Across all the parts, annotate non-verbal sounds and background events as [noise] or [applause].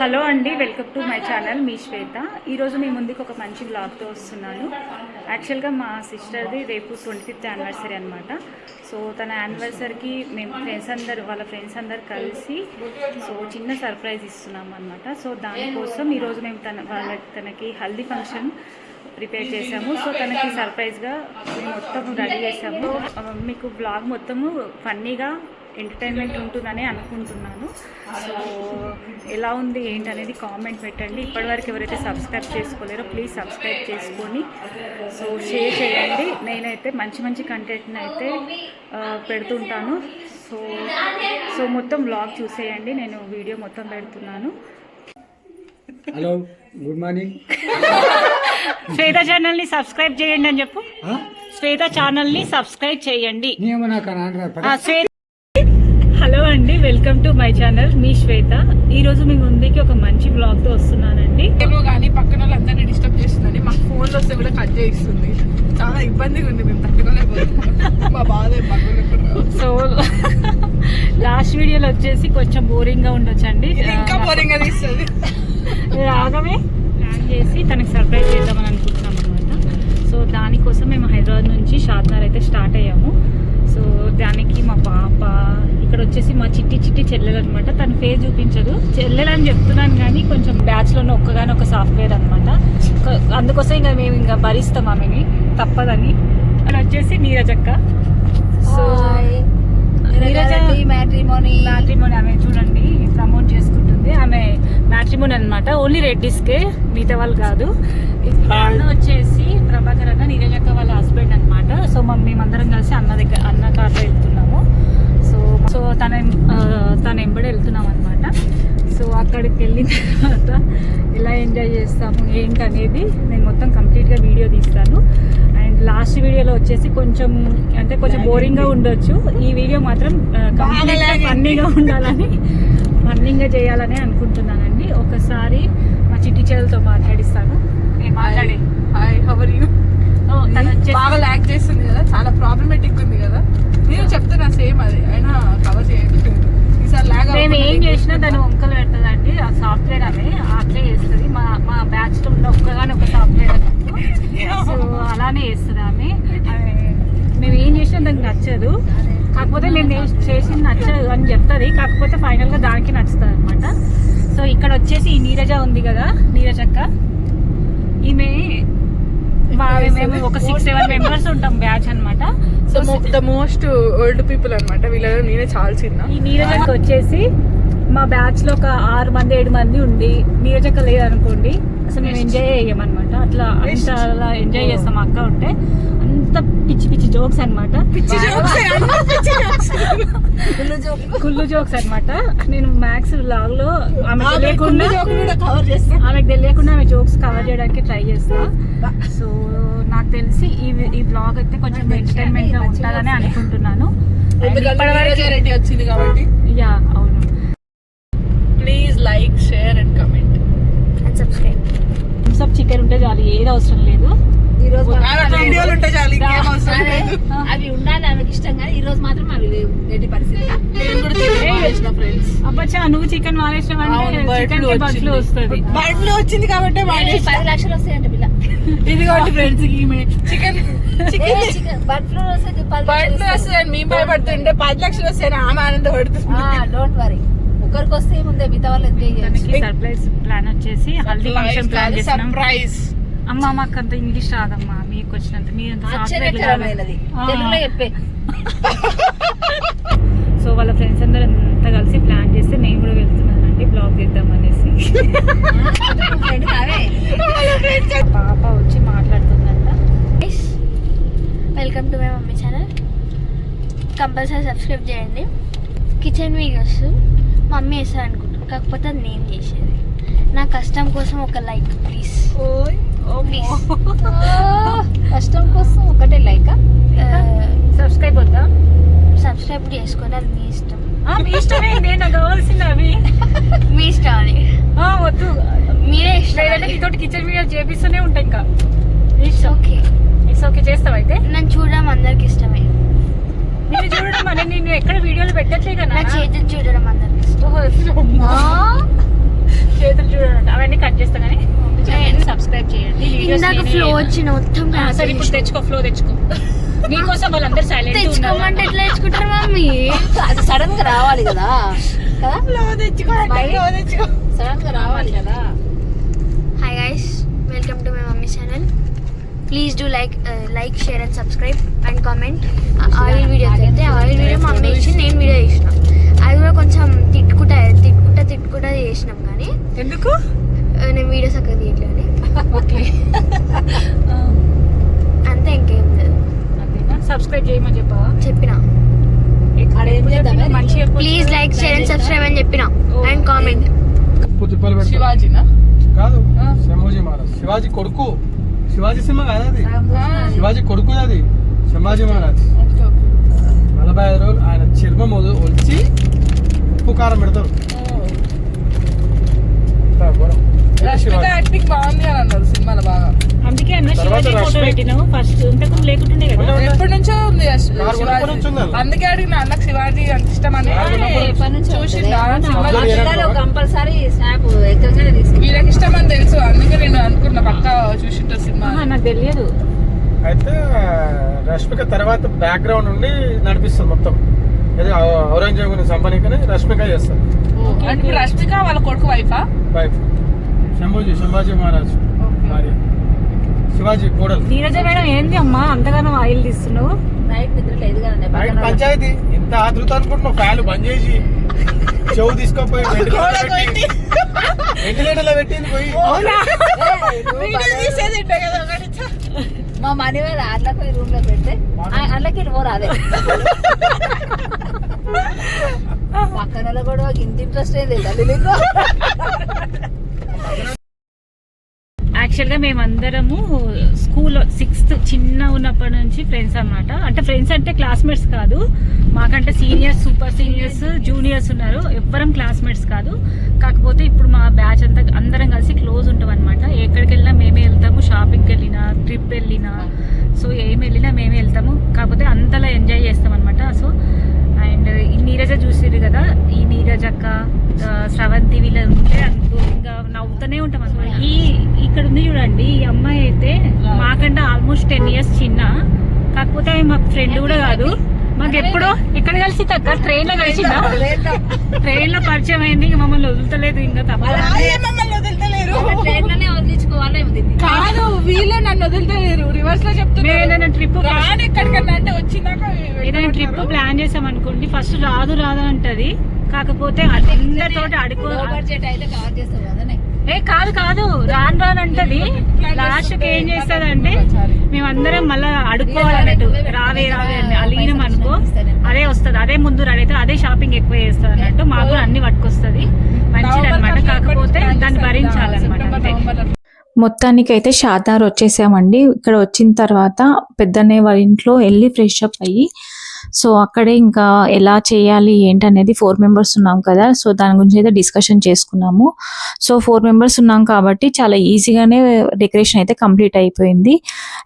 Hello అండి welcome to my channel మీ శ్వేత. ఈరోజు మీ ముందుకు ఒక మంచి బ్లాగ్తో వస్తున్నాను. యాక్చువల్గా మా సిస్టర్ది రేపు ట్వంటీ ఫిఫ్త్ యానివర్సరీ అనమాట సో తన యానివర్సరీకి మేము ఫ్రెండ్స్ అందరు వాళ్ళ ఫ్రెండ్స్ అందరు కలిసి సో చిన్న సర్ప్రైజ్ ఇస్తున్నాం అనమాట సో దానికోసం ఈరోజు మేము తన వాళ్ళ తనకి హల్దీ ఫంక్షన్ ప్రిపేర్ చేసాము సో తనకి సర్ప్రైజ్గా మొత్తం రెడీ చేసాము మీకు బ్లాగ్ మొత్తము ఫన్నీగా ఎంటర్టైన్మెంట్ ఉంటుందని అనుకుంటున్నాను. సో ఎలా ఉంది ఏంటి అనేది కామెంట్ పెట్టండి. ఇప్పటివరకు ఎవరైతే సబ్స్క్రైబ్ చేసుకోలేరో ప్లీజ్ సబ్స్క్రైబ్ చేసుకొని సో షేర్ చేయండి. నేనైతే మంచి మంచి కంటెంట్ని అయితే పెడుతుంటాను. సో సో మొత్తం బ్లాగ్ చూసేయండి. నేను వీడియో మొత్తం పెడుతున్నాను. హలో గుడ్ మార్నింగ్ శ్వేత ఛానల్ని సబ్స్క్రైబ్ చేయండి అని చెప్పు. శ్వేత ఛానల్ని సబ్స్క్రైబ్ చేయండి. శ్వేత హలో అండి వెల్కమ్ టు మై ఛానల్ మీ శ్వేత. ఈరోజు మీ ముందుకి ఒక మంచి బ్లాగ్తో వస్తున్నానండి. ఏమో కానీ పక్కన వాళ్ళందరినీ డిస్టర్బ్ చేస్తుందని మాకు ఫోన్లు వస్తే కూడా కట్ చేయిస్తుంది. చాలా ఇబ్బందిగా ఉంది మేము తట్టుకోలేకపోతున్నాం. మా బాధ పక్కన సో లాస్ట్ వీడియోలో వచ్చేసి కొంచెం బోరింగ్గా ఉండొచ్చండి. ఇంకా బోరింగ్ అది ఇస్తుంది రాగమే ప్లాన్ చేసి తనకి సర్ప్రైజ్ చేద్దామని అనుకుంటున్నాం అనమాట సో దానికోసం మేము హైదరాబాద్ నుంచి షాద్నగర్ అయితే స్టార్ట్ అయ్యాము. సో దానికి మా పాప ఇక్కడ వచ్చేసి మా చిట్టి చిట్టి చెల్లెలు అనమాట తన ఫేస్ చూపించదు. చెల్లెలు అని చెప్తున్నాను కానీ కొంచెం బ్యాచ్లో ఉన్న ఒక్కగాని ఒక సాఫ్ట్వేర్ అనమాట అందుకోసం ఇంకా మేము ఇంకా భరిస్తాం ఆమెని. తప్పదని. ఇక్కడ వచ్చేసి నీరజక్క సో నీరజ మ్యాట్రిమోనీ మ్యాట్రిమోని ఆమె చూడండి ప్రమోట్ చేసుకుంటుంది. ఆమె మ్యాట్రిమోని అనమాట ఓన్లీ రెడ్డిస్కే మిగతా వాళ్ళు కాదు. అన్న వచ్చేసి ప్రభాకర్ అన్న నీరజక్క వాళ్ళ హస్బెండ్ అనమాట సో మమ్మీ మేమందరం కలిసి అన్న దగ్గర అన్న కార్లో వెళ్తున్నాము. సో తన తన ఎంబడి వెళ్తున్నాం అనమాట సో అక్కడికి వెళ్ళిన తర్వాత ఎలా ఎంజాయ్ చేస్తాము ఏంటి అనేది నేను మొత్తం కంప్లీట్గా వీడియో తీస్తాను. అండ్ లాస్ట్ వీడియోలో వచ్చేసి కొంచెం అంటే కొంచెం బోరింగ్గా ఉండొచ్చు. ఈ వీడియో మాత్రం కంప్లీట్గా ఫన్నీగా ఉండాలని ఫన్నీగా చేయాలని అనుకుంటున్నానండి. ఒకసారి మా చిట్టి చెల్లెలతో మాట్లాడిస్తాను. మాట్లాడే. హాయ్ హవర్ యూ తను బాగా ల్యాక్ చేస్తుంది కదా చాలా ప్రాబ్లమేటిక్ ఉంది కదా. నేను చెప్తున్నా సేమ్ అది. అయినా కవర్ చేయట్లేదు ఈసారి ల్యాగ్ మేము ఏం చేసినా దాని వంకలు పెడుతుందండి. ఆ సాఫ్ట్వేర్ ఆమె అట్లే చేస్తుంది. మా మా బ్యాచ్లో ఉన్న ఒక్కగానే ఒక సాఫ్ట్వేర్ సో అలానే చేస్తుంది ఆమె. మేము ఏం చేసినా దానికి నచ్చదు. కాకపోతే మేము ఏ- చేసింది నచ్చదు అని చెప్తుంది. కాకపోతే ఫైనల్గా దానికి నచ్చుతుంది అనమాట సో ఇక్కడ వచ్చేసి ఈ నీరజ ఉంది కదా నీరజక్క ఈమె మేము ఒక సిక్స్ సెవెన్ మెంబర్స్ ఉంటాం బ్యాచ్ అన్నమాట. So the most old people అన్నమాట. వీళ్ళలో నేనే చాలా చిన్న. ఈ నీరజక్క వచ్చేసి మా బ్యాచ్లో ఒక ఆరు మంది ఏడు మంది ఉండి నీరజక్క లేదనుకోండి అసలు మేము ఎంజాయ్ చేయమన్నమాట. అట్లా అంత అలా ఎంజాయ్ చేస్తాం. అక్క ఉంటే అంత పిచ్చి పిచ్చి జోక్స్ అనమాట [laughs] కుళ్ళు జోక్స్. అన్నమాట. నేను మ్యాథ్స్ లాగ్లో ఆమె తెలియకుండా కవర్ చేస్తా. ఆమెకు తెలియకుండా ఆమె జోక్స్ కవర్ చేయడానికి ట్రై చేస్తా. సో నాకు తెలిసి ఈ ఈ బ్లాగ్ అయితే కొంచెం ఎంటర్టైన్మెంట్గా ఉంటుందని అనుకుంటున్నాను. వచ్చింది కాబట్టి. యా అవును. Please like share and comment subscribe sub chicken ఉంటే చాలు ఏది అవసరం లేదు. ఈ రోజు అవి ఉండాలి ఆమెకి ఇష్టం కానీ ఈ రోజు మాత్రం అవి లేవు ఎట్టి పరిస్థితి. అబ్బచ్చా నువ్వు చికెన్ వచ్చింది. వస్తుంది. బండ్లు వచ్చింది కాబట్టి పది లక్షలు వస్తాయంట పిల్ల. ఇది కాబట్టి ఫ్రెండ్స్ ఈమె చికెన్ చికెన్ బర్డ్ ఫ్లూ వస్తే పది బండ్లు వస్తాయని మేము భయపడుతుంటే పది లక్షలు వస్తాయని ఆమె ఆనందపడుతుంది డోంట్ వరీ ఒకరికి వస్తే ఏముంది మిగతా వాళ్ళు సర్ప్రైజ్ ప్లాన్ వచ్చేసి హల్దీ ఫంక్షన్ ప్లాన్ సర్ప్రైజ్ అమ్మ మాకు అంత ఇంగ్లీష్ రాదమ్మా మీకు వచ్చినంత మీరు అంత సాఫ్ట్వేర్ ఆశ్చర్యకరమైనది. తెలుగులో చెప్పే. సో వాళ్ళ ఫ్రెండ్స్ అందరూ అంతా కలిసి ప్లాన్ చేస్తే నేను కూడా వెళ్తున్నానండి బ్లాగ్ చేద్దాం అనేసి. పాప వచ్చి మాట్లాడుతుందంట. Welcome to my mummy channel compulsory subscribe చేయండి. కిచెన్ వీడియోస్ మమ్మీ వేస్తారు అనుకుంటాను కాకపోతే అది నేను చేసేది. నా కష్టం కోసం ఒక లైక్ ప్లీజ్ ప్లీజ్ కష్టం కోసం ఒకటే లైక్? సబ్స్క్రైబ్ వద్దా? సబ్స్క్రైబ్ చేసుకోండి అది మీ ఇష్టం. మీ ఇష్టమే నేను కావాల్సింది అవి [laughs] మీ ఇష్టం అది వద్దు. మీరే ఇష్టం. లేదంటే కిచెన్ వీడియో చేపిస్తూనే ఉంటాయి ఇంకా. It's okay. ఇట్స్ ఓకే చేస్తావు అయితే? నన్ను చూడడం అందరికి ఇష్టమే. నేను చూడడం అని నేను ఎక్కడ వీడియోలు పెట్టట్లే కదా? నా చేతిని చూడడం అందరికి ఇష్టం. చేతులు చూడండి అవన్నీ కట్ చేస్తాం కానీ. సబ్స్క్రైబ్ చేయండి వీడియోస్ ఇందాక ఫ్లో వచ్చిన మొత్తం సరే ఇప్పుడు తెచ్చుకో ఫ్లో తెచ్చుకో. [laughs] నీకోసం వాళ్ళందరూ సైలెంట్ తెచ్చుకోమంటే ఎట్లా తెచ్చుకుంటారు మమ్మీ? అది సడన్గా రావాలి కదా. కదా? సడన్గా రావాలి కదా. Hi guys welcome to my mummy channel please do like like share and subscribe and comment oil videos అయితే ఆయిల్ వీడియో మా అమ్మ ఇచ్చి నేను వీడియో చేసిన. అది కూడా కొంచెం తిట్టుకుంటా తిట్టుకుంటా తిట్టుకుంటా చేసినాం కానీ. ఎందుకు? నేను వీడియోస్ అక్కడ తీయట్లేదు ఓకే. [laughs] అంతే ఇంకేం లేదు. అంతేనా? సబ్స్క్రైబ్ చేయమని చెప్పావా? చెప్పిన. మంచిగా please like share and subscribe అని చెప్పిన. అండ్ కామెంట్ శివాజీనా? కాదు. శంభూజీ మహారాజ్. శివాజీ కొడుకు. శివాజీ సినిమా కాదు అది? శివాజీ కొడుకు అది. శంభాజీ మహారాజ్. నలభై ఐదు రోజులు ఆయన చర్మం వద- ఒలిచి ఉప్పు కారం పెడతారు. ఘోరం. రష్మిక. యాక్టింగ్ బాగుంది అని అన్నారు సినిమాలో బాగా. అందుకే అన్న శివాజీ ఫోటో పెట్టినావు. ఫస్ట్ ఇంతకు లేకుంటుండే కదా. ఉండే, ఉండే. ఎప్పటి నుంచో ఉంది శివాజీ. అందుకే అడిగిన అన్నకు శివాజీ అంత ఇష్టం అని. కంపల్సరీ స్నాప్ వీళ్ళకి ఇష్టం అని తెలుసు. అందుకే నేను అనుకున్నా పక్క చూసింటా సినిమా. నాకు తెలియదు. అయితే రష్మిక తర్వాత బ్యాక్గ్రౌండ్ నుండి నడిపిస్తుంది మొత్తం. ఇది ఔ- ఔరంగజేబుని సంపానికని రష్మిక ఇప్పుడు రష్మిక వాళ్ళ కొడుకు వైఫా? వైఫ్. శంభూజీ శంభాజీ మహారాజ్ శివాజీ కోడలు. నీరజ మేడం ఏంది అమ్మా? అంతగానో ఆయిల్ తీస్తున్నావు? నైట్ నిద్ర లేదు కదా నైట్ పంచాయతీ. ఎంత ఆతృత అనుకుంటున్నావు ఫ్యాన్ బంద్ చేసి. చెవు తీసుకోపోయి వెంటిలేటర్లో [laughs] పెట్టింది పోయి. [laughs] మా మనీ మీద అట్లకి రూమ్లో పెడితే అట్లకి పోరా అదే పక్కన కూడా ఇంత ఇంట్రెస్ట్ ఏం లేదా నీకు [laughs] యాక్చువల్గా మేమందరము స్కూల్లో సిక్స్త్ చిన్న ఉన్నప్పటి నుంచి ఫ్రెండ్స్ అన్నమాట. అంటే ఫ్రెండ్స్ అంటే క్లాస్మేట్స్ కాదు. మాకంటే సీనియర్స్ సూపర్ సీనియర్స్ జూనియర్స్ ఉన్నారు. ఎవ్వరం క్లాస్మేట్స్ కాదు. కాకపోతే ఇప్పుడు మా బ్యాచ్ అంతా అందరం కలిసి క్లోజ్ ఉంటాం అనమాట ఎక్కడికి వెళ్ళినా మేమే వెళ్తాము. షాపింగ్కి వెళ్ళినా ట్రిప్ వెళ్ళినా. సో ఏం వెళ్ళినా మేమే వెళ్తాము. కాకపోతే అంతలా ఎంజాయ్ చేస్తాం అనమాట సో అండ్ ఈ నీరజ చూసిర్రు కదా? ఈ నీరజ్ అక్క స్రవంతి వీళ్ళ ఉంటే అనుకో ఇంకా నవ్వుతూనే ఉంటాం అనమాట ఈ ఇక్కడ ఉంది చూడండి ఈ అమ్మాయి అయితే మాకంటే ఆల్మోస్ట్ టెన్ ఇయర్స్ చిన్న. కాకపోతే ఆమె మాకు ఫ్రెండ్ కూడా కాదు. మాకు ఎప్పుడో ఎక్కడ కలిసి తక్క ట్రైన్లో కలిసిందా? [laughs] ట్రైన్లో పరిచయం అయింది ఇంక మమ్మల్ని వదులుతలేదు ఇంకా తప్ప వదిలించుకోవాలి కాదు వీళ్ళే నన్ను వదులుతలేరు. రివర్స్లో ఏదైనా ట్రిప్ ఎక్కడికన్నా అంటే వచ్చిందాక ఏదైనా ట్రిప్ ప్లాన్ చేసాం అనుకోండి ఫస్ట్ రాదు రాదు అంటది కాకపోతే అందరితోటి అయితే కదా ఏ కాదు కాదు. రాను రాను అంటది. లాస్ట్ ఏం చేస్తుంది అంటే మేమందరం మళ్ళా అడుక్కోవాలన్నట్టు రావే రావే అని. అలీనం అనుకో. అదే వస్తుంది. అదే ముందు రెడీ. అయితే అదే షాపింగ్ ఎక్కువ చేస్తుంది అన్నట్టు మాకు కూడా అన్ని పట్టుకొస్తుంది. మంచిది అనమాట కాకపోతే దాన్ని భరించాలన్నమాట. అంతే. మొత్తానికైతే షాదార్ వచ్చేసామండి. ఇక్కడ వచ్చిన తర్వాత పెద్దనే వాళ్ళ ఇంట్లో వెళ్ళి ఫ్రెష్ అప్ అయ్యి సో అక్కడే ఇంకా ఎలా చేయాలి ఏంటనేది ఫోర్ మెంబర్స్ ఉన్నాం కదా సో దాని గురించి అయితే డిస్కషన్ చేసుకున్నాము. సో ఫోర్ మెంబర్స్ ఉన్నాం కాబట్టి చాలా ఈజీగానే డెకరేషన్ అయితే కంప్లీట్ అయిపోయింది.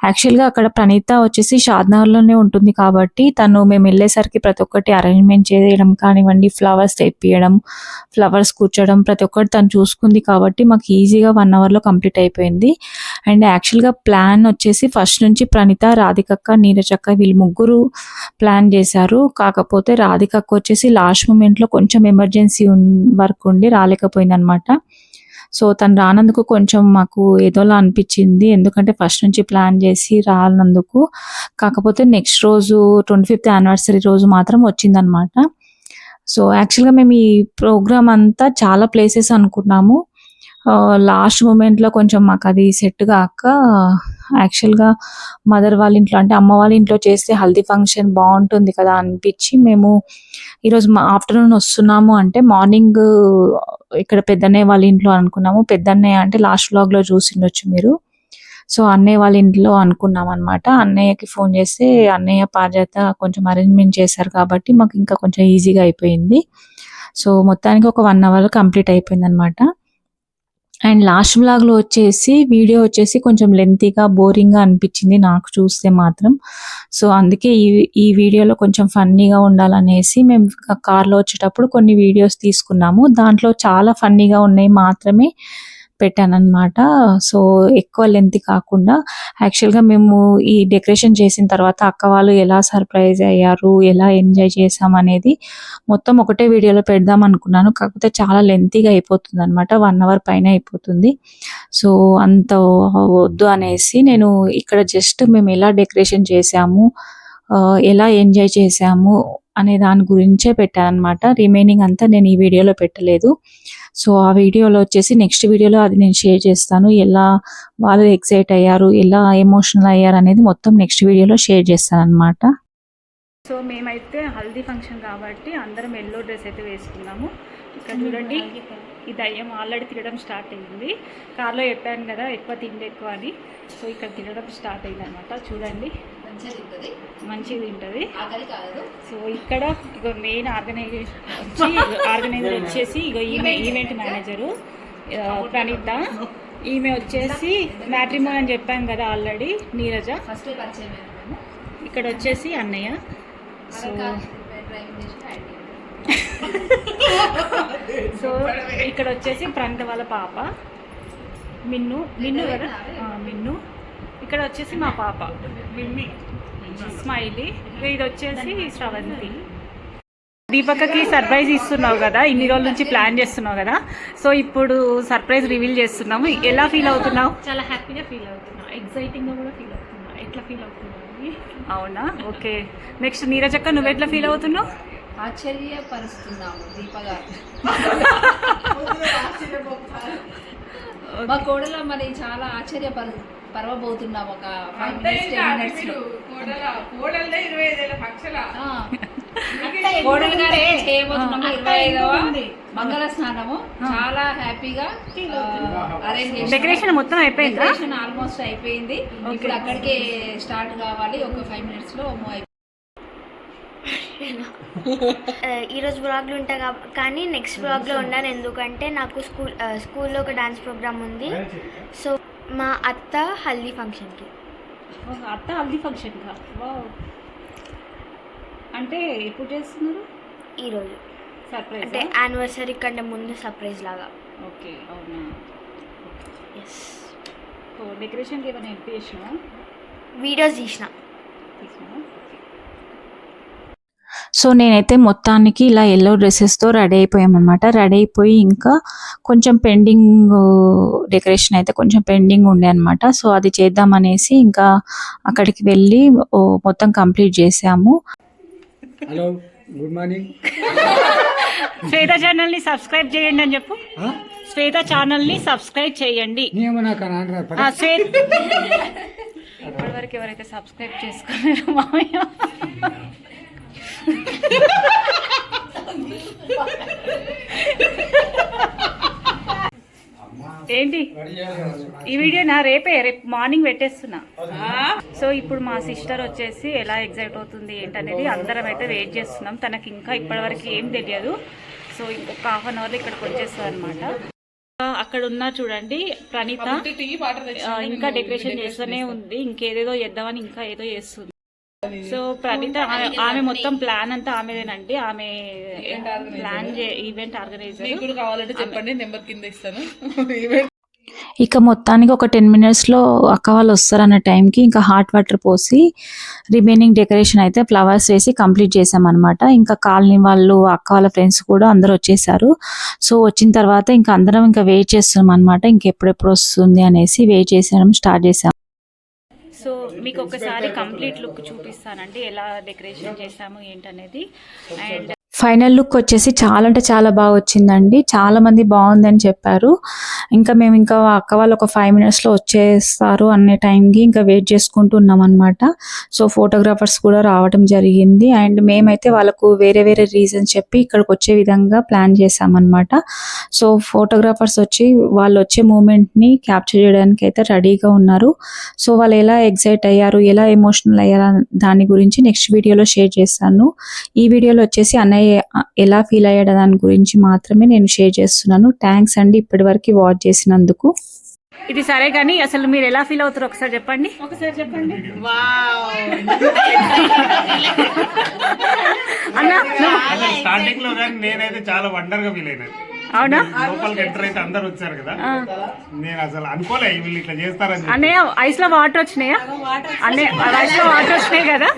యాక్చువల్గా అక్కడ ప్రణీత వచ్చేసి షాద్నగర్లోనే ఉంటుంది కాబట్టి తను మేము వెళ్ళేసరికి ప్రతి ఒక్కటి అరేంజ్మెంట్ చేయడం కానివ్వండి ఫ్లవర్స్ తెప్పియడం ఫ్లవర్స్ కూర్చోడం ప్రతి ఒక్కటి తను చూసుకుంది కాబట్టి మాకు ఈజీగా వన్ అవర్లో కంప్లీట్ అయిపోయింది. అండ్ యాక్చువల్గా ప్లాన్ వచ్చేసి ఫస్ట్ నుంచి ప్రణీత రాధికక్క నీరజక్క వీళ్ళు ముగ్గురు ప్లాన్ ప్లాన్ చేశారు. కాకపోతే రాధికక్క వచ్చేసి లాస్ట్ మూమెంట్లో కొంచెం ఎమర్జెన్సీ వర్క్ ఉండి రాలేకపోయింది అనమాట సో తను రానందుకు కొంచెం మాకు ఏదోలా అనిపించింది. ఎందుకంటే ఫస్ట్ నుంచి ప్లాన్ చేసి రానందుకు. కాకపోతే నెక్స్ట్ రోజు ట్వంటీ ఫిఫ్త్ యానివర్సరీ రోజు మాత్రం వచ్చిందనమాట సో యాక్చువల్గా మేము ఈ ప్రోగ్రామ్ అంతా చాలా ప్లేసెస్ అనుకున్నాము. Uh, లాస్ట్ మూమెంట్లో కొంచెం మాకు అది సెట్ కాక యాక్చువల్గా మదర్ వాళ్ళ ఇంట్లో అంటే అమ్మ వాళ్ళ ఇంట్లో చేస్తే హల్దీ ఫంక్షన్ బాగుంటుంది కదా అనిపించి మేము ఈరోజు మా ఆఫ్టర్నూన్ వస్తున్నాము అంటే మార్నింగ్ ఇక్కడ పెద్దన్నయ్య వాళ్ళ ఇంట్లో అనుకున్నాము. పెద్దన్నయ్య అంటే లాస్ట్ వ్లాగ్లో చూసిండొచ్చు మీరు. సో అన్నయ్య వాళ్ళ ఇంట్లో అనుకున్నాం అనమాట అన్నయ్యకి ఫోన్ చేస్తే అన్నయ్య పాజాత కొంచెం అరేంజ్మెంట్ చేశారు కాబట్టి మాకు ఇంకా కొంచెం ఈజీగా అయిపోయింది. సో మొత్తానికి ఒక వన్ అవర్ కంప్లీట్ అయిపోయింది అనమాట అండ్ లాస్ట్ బ్లాగ్లో వచ్చేసి వీడియో వచ్చేసి కొంచెం లెంతీగా బోరింగ్గా అనిపించింది నాకు చూస్తే మాత్రం. సో అందుకే ఈ ఈ వీడియోలో కొంచెం ఫన్నీగా ఉండాలనేసి మేము కార్లో వచ్చేటప్పుడు కొన్ని వీడియోస్ తీసుకున్నాము. దాంట్లో చాలా ఫన్నీగా ఉన్నాయి మాత్రమే. పెట్టానన్నమాట. సో ఎక్కువ లెంత్ కాకుండా యాక్చువల్గా మేము ఈ డెకరేషన్ చేసిన తర్వాత అక్క వాళ్ళు ఎలా సర్ప్రైజ్ అయ్యారు ఎలా ఎంజాయ్ చేసాం అనేది మొత్తం ఒకటే వీడియోలో పెడదాం అనుకున్నాను. కాకపోతే చాలా లెంతీగా అయిపోతుంది అనమాట వన్ అవర్ పైన అయిపోతుంది. సో అంత వద్దు అనేసి నేను ఇక్కడ జస్ట్ మేము ఎలా డెకరేషన్ చేసాము ఎలా ఎంజాయ్ చేసాము అనే దాని గురించే పెట్టాను అనమాట రిమైనింగ్ అంతా నేను ఈ వీడియోలో పెట్టలేదు. సో ఆ వీడియోలో వచ్చేసి నెక్స్ట్ వీడియోలో అది నేను షేర్ చేస్తాను. ఎలా వాళ్ళు ఎక్సైట్ అయ్యారు ఎలా ఎమోషనల్ అయ్యారు అనేది మొత్తం నెక్స్ట్ వీడియోలో షేర్ చేస్తాను అనమాట సో మేమైతే హల్దీ ఫంక్షన్ కాబట్టి అందరం ఎల్లో డ్రెస్ అయితే వేసుకున్నాము. ఇక్కడ చూడండి ఈ దయ్యం ఆల్రెడీ తినడం స్టార్ట్ అయింది. కార్లో చెప్పాను కదా ఎక్కువ తిండి ఎక్కువ అని. సో ఇక్కడ తినడం స్టార్ట్ అయింది అనమాట చూడండి. మంచిగా తింటుంది. ఆకలి కాదు. సో ఇక్కడ ఇగో మెయిన్ ఆర్గనైజర్ వచ్చి [laughs] ఆర్గనైజర్ వచ్చేసి ఇగో ఈమె ఈవెంట్ మేనేజరు ప్రణీత. ఈమె వచ్చేసి మ్యాట్రిమోన్ అని చెప్పాం కదా ఆల్రెడీ నీరజ. ఇక్కడ వచ్చేసి అన్నయ్య. సో [laughs] సో ఇక్కడ వచ్చేసి ప్రణీత వాళ్ళ పాప. మిన్ను మిన్ను కదా? మిన్ను. ఇక్కడ వచ్చేసి మా పాప. మిమ్మి. స్మైలీ. ఇది వచ్చేసి శ్రవంతి. దీపకకి సర్ప్రైజ్ ఇస్తున్నావు కదా ఇన్ని రోజుల నుంచి ప్లాన్ చేస్తున్నావు కదా. సో ఇప్పుడు సర్ప్రైజ్ రివీల్ చేస్తున్నాము. ఎలా ఫీల్ అవుతున్నావు? చాలా హ్యాపీగా ఫీల్ అవుతున్నా ఎగ్జైటింగ్గా కూడా ఫీల్ అవుతున్నా ఎట్లా ఫీల్ అవుతున్నా అవునా? ఓకే. నెక్స్ట్ నీరజక్క నువ్వు ఎట్లా ఫీల్ అవుతున్నావు? ఆశ్చర్యపరుస్తున్నాము దీప గారు. [laughs] మా కోడల మరి చాలా ఆశ్చర్యపరు పరవబోతున్నాం ఒక ఫైవ్ మినిట్స్ టెన్ మినిట్స్ మంగళ స్నానము చాలా హ్యాపీగా అరేంజ్ డెకరేషన్ మొత్తం అయిపోయిందా? డెకరేషన్ ఆల్మోస్ట్ అయిపోయింది. ఇప్పుడు అక్కడికే స్టార్ట్ కావాలి. ఒక ఫైవ్ మినిట్స్లో [laughs] ఈరోజు బ్లాగ్లో ఉంటా కాబ- కానీ నెక్స్ట్ బ్లాగ్లో ఉన్నాను ఎందుకంటే నాకు స్కూల్ స్కూల్లో ఒక డాన్స్ ప్రోగ్రామ్ ఉంది. సో మా అత్త హల్దీ ఫంక్షన్కి. అత్త హల్దీ ఫంక్షన్ అంటే ఎప్పుడు చేస్తున్నారు? ఈరోజు సర్ప్రైజ్? అంటే యానివర్సరీ కంటే ముందు సర్ప్రైజ్ లాగా. ఓకే అవునా? ఎస్ డెకరేషన్కి ఏమైనా హెల్ప్ చేసినా వీడియోస్ తీసిన. తీసినా సో నేనైతే మొత్తానికి ఇలా ఎల్లో డ్రెస్సెస్తో రెడీ అయిపోయామన్నమాట. రెడీ అయిపోయి ఇంకా కొంచెం పెండింగ్ డెకరేషన్ అయితే కొంచెం పెండింగ్ ఉండే అనమాట సో అది చేద్దామనేసి ఇంకా అక్కడికి వెళ్ళి మొత్తం కంప్లీట్ చేసాము. హలో గుడ్ మార్నింగ్ శ్వేత ఛానల్ని సబ్స్క్రైబ్ చేయండి అని చెప్పు. శ్వేత ఛానల్ని సబ్స్క్రైబ్ చేయండి. ఇప్పటివరకు ఎవరైతే సబ్స్క్రైబ్ చేసుకోలేరు మామయ్య. [laughs] ఏంటి? ఈ వీడియో నా రేపే రేపు మార్నింగ్ పెట్టేస్తున్నా. సో ఇప్పుడు మా సిస్టర్ వచ్చేసి ఎలా ఎగ్జైట్ అవుతుంది ఏంటనేది అందరం అయితే వెయిట్ చేస్తున్నాం. తనకి ఇంకా ఇప్పటివరకు ఏం తెలియదు. సో ఇంకొక హాఫ్ అన్ అవర్లో ఇక్కడికి వచ్చేస్తుంది అనమాట అక్కడ ఉన్నా చూడండి ప్రణీత ఇంకా డెకరేషన్ చేస్తూనే ఉంది. ఇంకేదేదో చేద్దామని ఇంకా ఏదో చేస్తుంది. సో ప్రణీత ఆమె- ఆమె మొత్తం ప్లాన్ అంతా ఆమెదేనండి. ఆమె ప్లాన్ ఈవెంట్ ఆర్గనైజర్ కావాలంటే చెప్పండి నెంబర్ కింద ఇస్తాను. [laughs] ఇక మొత్తానికి ఒక టెన్ మినిట్స్లో అక్క వాళ్ళు వస్తారన్న టైంకి ఇంకా హాట్ వాటర్ పోసి రిమైనింగ్ డెకరేషన్ అయితే ఫ్లవర్స్ వేసి కంప్లీట్ చేసామన్నమాట. ఇంకా కాలనీ వాళ్ళు అక్క వాళ్ళ ఫ్రెండ్స్ కూడా అందరూ వచ్చేసారు. సో వచ్చిన తర్వాత ఇంకా అందరం ఇంకా వెయిట్ చేస్తున్నాం అనమాట ఇంకెప్పుడెప్పుడు వస్తుంది అనేసి వెయిట్ చేసేయడం స్టార్ట్ చేసాం. సో మీకు ఒకసారి కంప్లీట్ లుక్ చూపిస్తానండి ఎలా డెకరేషన్ చేసాము ఏంటనేది. అండ్ ఫైనల్ లుక్ వచ్చేసి చాలా అంటే చాలా బాగా వచ్చిందండి. చాలా మంది బాగుందని చెప్పారు. ఇంకా మేము ఇంకా అక్క వాళ్ళు ఒక ఫైవ్ మినిట్స్లో వచ్చేస్తారు అనే టైంకి ఇంకా వెయిట్ చేసుకుంటూ ఉన్నాం అనమాట సో ఫోటోగ్రాఫర్స్ కూడా రావడం జరిగింది. అండ్ మేమైతే వాళ్ళకు వేరే వేరే రీజన్స్ చెప్పి ఇక్కడికి వచ్చే విధంగా ప్లాన్ చేసామన్నమాట సో ఫోటోగ్రాఫర్స్ వచ్చి వాళ్ళు వచ్చే మూమెంట్ని క్యాప్చర్ చేయడానికి అయితే రెడీగా ఉన్నారు. సో వాళ్ళు ఎలా ఎగ్జైట్ అయ్యారు ఎలా ఎమోషనల్ అయ్యారు దాని గురించి నెక్స్ట్ వీడియోలో షేర్ చేస్తాను. ఈ వీడియోలో వచ్చేసి అన్నయ్య ఎలా ఫీల్ అయ్యాడు దాని గురించి మాత్రమే నేను షేర్ చేస్తున్నాను. థ్యాంక్స్ అండి ఇప్పటి వరకు వాచ్ చేసినందుకు. ఇది సరే కానీ అసలు మీరు ఎలా ఫీల్ అవుతారో ఒకసారి చెప్పండి. ఒకసారి చెప్పండి. అన్న స్టార్టింగ్లో నేనైతే చాలా వండర్గా ఫీల్ అయినా. అవునా? లోపలికి ఎంటర్ అయితే అందరు వచ్చారు కదా. నేను అసలు అనుకోలే వీళ్ళు ఇట్లా చేస్తారని చెప్పి. అన్నయ్య ఐస్లో వాటర్ వచ్చినాయా? అన్నయ్య ఐస్లో వాటర్ వచ్చినాయి కదా?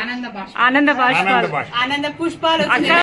ఆనంద భాష ఆనంద బాష్పాలు. ఆనంద భాష ఆనంద పుష్పాలు అక్క